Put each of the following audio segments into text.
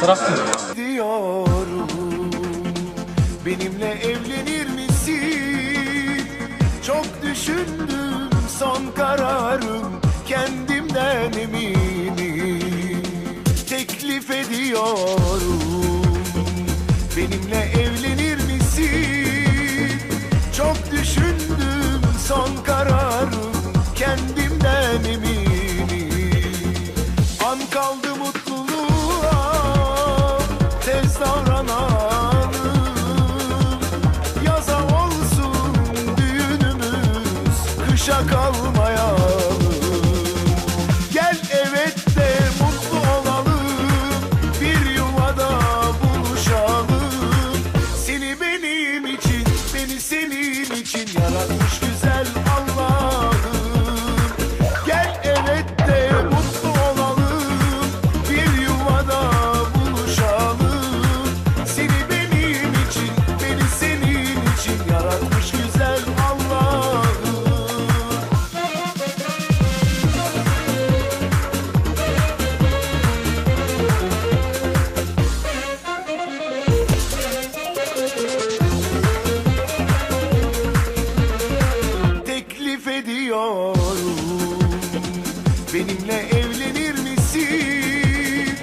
fotoğraf mı? Benimle evlenir misin? Çok düşündüm son kararım kendimden eminim. Teklif ediyorum benimle evlenir misin? Çok düşündüm son kararım kendimden eminim. An kaldı boşa kalmayalım. Gel evet de mutlu olalım. Bir yuvada buluşalım. Seni benim için, beni senin için Yaratmış güzel istiyorum Benimle evlenir misin?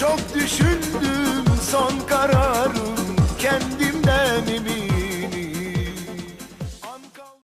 Çok düşündüm son karar